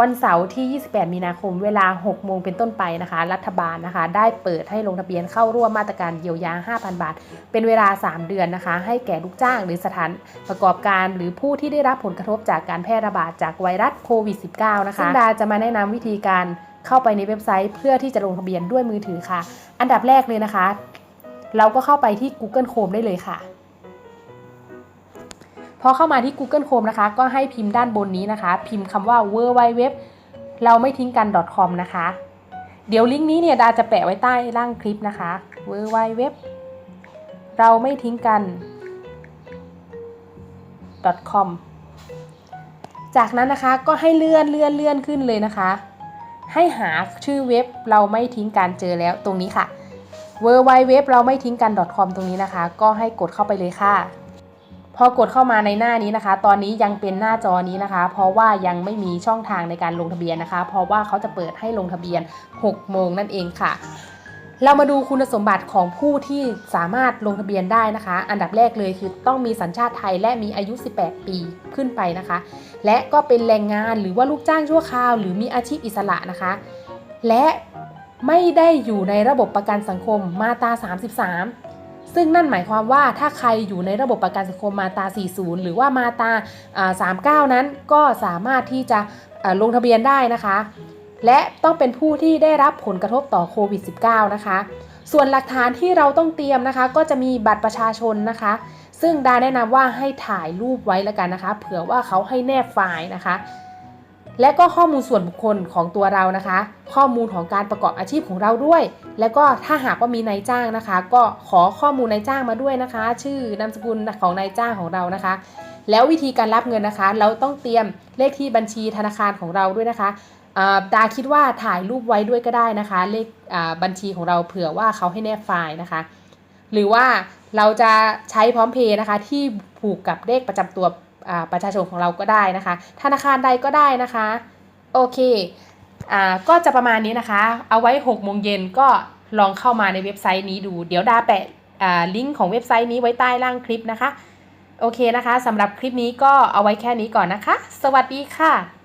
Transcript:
วันเสาร์ที่ 28 มีนาคม เวลา 6 โมงเป็นต้นไปนะคะ รัฐบาลนะคะ ได้เปิดให้ลงทะเบียนเข้าร่วมมาตรการเยียวยา 5,000 บาท เป็นเวลา 3 เดือนนะคะ ให้แก่ลูกจ้างหรือสถานประกอบการ หรือผู้ที่ได้รับผลกระทบจากการแพร่ระบาดจากไวรัสโควิด -19 นะคะซึ่งดาจะมาแนะนำวิธีการเข้าไปในเว็บไซต์ เพื่อที่จะลงทะเบียนด้วยมือถือค่ะ อันดับแรกเลยนะคะ เราก็เข้าไปที่ Google Chrome ได้เลยค่ะ พอเข้ามาที่ Google Chrome นะคะ ก็ให้พิมพ์ด้านบนนี้นะคะ พิมพ์คำว่า w w w เราไม่ทิ้งกัน .com นะคะ เดี๋ยวลิงก์นี้เนี่ยดาจะแปะไว้ใต้ล่างคลิปนะคะ w w w เราไม่ทิ้งกัน .com จากนั้นนะคะก็ให้เลื่อนเลื่อนเลื่อนขึ้นเลยนะคะ ให้หาชื่อเว็บเราไม่ทิ้งกันเจอแล้วตรงนี้ค่ะ w w w เราไม่ทิ้งกัน .com ตรงนี้นะคะ ก็ให้กดเข้าไปเลยค่ะ พอกดเข้ามาในหน้านี้นะคะ ตอนนี้ยังเป็นหน้าจอนี้นะคะ เพราะว่ายังไม่มีช่องทางในการลงทะเบียนนะคะ เพราะว่าเขาจะเปิดให้ลงทะเบียน 6 โมงนั่นเองค่ะ เรามาดูคุณสมบัติของผู้ที่สามารถลงทะเบียนได้นะคะ อันดับแรกเลยคือต้องมีสัญชาติไทยและมีอายุ 18 ปีขึ้นไปนะคะ และก็เป็นแรงงานหรือว่าลูกจ้างชั่วคราว หรือมีอาชีพอิสระนะคะ และไม่ได้อยู่ในระบบประกันสังคมมาตรา 33 ซึ่งนั่นหมายความว่าถ้าใครอยู่ในระบบประกันสังคมมาตรา 40 หรือว่ามาตรา39 นั้นก็สามารถที่จะลงทะเบียนได้นะคะ และต้องเป็นผู้ที่ได้รับผลกระทบต่อโควิด -19 นะคะ ส่วนหลักฐานที่เราต้องเตรียมนะคะ ก็จะมีบัตรประชาชนนะคะ ซึ่งดาแนะนำว่าให้ถ่ายรูปไว้แล้วกันนะคะ เผื่อว่าเขาให้แนบไฟล์นะคะ และก็ข้อมูลส่วนบุคคลของตัวเรานะคะ ข้อมูลของการประกอบอาชีพของเราด้วย แล้วก็ถ้าหากว่ามีนายจ้างนะคะ ก็ขอข้อมูลนายจ้างมาด้วยนะคะ ชื่อนามสกุลของนายจ้างของเรานะคะ แล้ววิธีการรับเงินนะคะ เราต้องเตรียมเลขที่บัญชีธนาคารของเราด้วยนะคะดาคิดว่าถ่ายรูปไว้ด้วยก็ได้นะคะ เลขบัญชีของเราเผื่อว่าเขาให้แนบไฟล์นะคะ หรือว่าเราจะใช้พร้อมเพย์นะคะที่ผูกกับเลขประจำตัว ประชาชนของเราก็ได้นะคะ ธนาคารใดก็ได้นะคะ โอเคอ่าก็จะประมาณนี้นะคะ เอาไว้6โมงเย็นก็ลองเข้ามาในเว็บไซต์นี้ดู เดี๋ยวดาแปะอ่าลิงก์ของเว็บไซต์นี้ไว้ใต้ล่างคลิปนะคะ โอเคนะคะสำหรับคลิปนี้ก็เอาไว้แค่นี้ก่อนนะคะ สวัสดีค่ะ